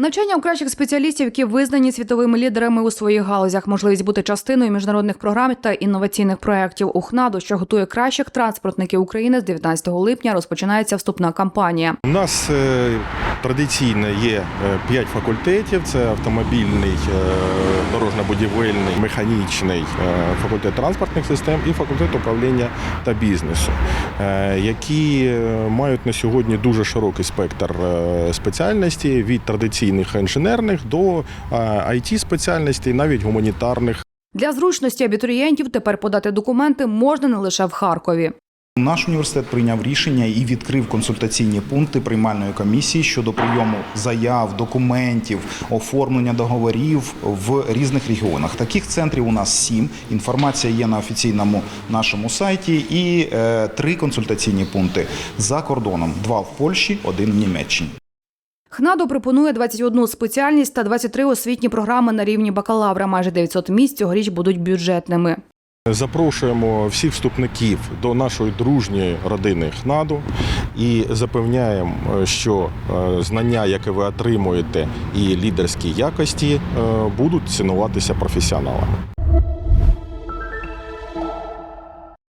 Навчання у кращих спеціалістів, які визнані світовими лідерами у своїх галузях, можливість бути частиною міжнародних програм та інноваційних проєктів ХНАДу, що готує кращих транспортників України з 19 липня, розпочинається вступна кампанія. У нас е, традиційно є 5 факультетів: це автомобільний, е, дорожньо-будівельний, механічний, е, факультет транспортних систем і факультет управління та бізнесу, е, які е, мають на сьогодні дуже широкий спектр е, спеціальностей від традиційних інженерних до it спеціальностей, навіть гуманітарних. Для зручності абітурієнтів тепер подати документи можна не лише в Харкові. Наш університет прийняв рішення і відкрив консультаційні пункти приймальної комісії щодо прийому заяв, документів, оформлення договорів в різних регіонах. Таких центрів у нас сім. Інформація є на офіційному нашому сайті. І е, три консультаційні пункти за кордоном: два в Польщі, один в Німеччині. ХНАДу пропонує 21 спеціальність та 23 освітні програми на рівні бакалавра. Майже 900 місць цьогоріч будуть бюджетними. Запрошуємо всіх вступників до нашої дружньої родини ХНАДу і запевняємо, е, що е, знання, яке ви отримуєте, і лідерські якості е, будуть цінуватися професіоналами.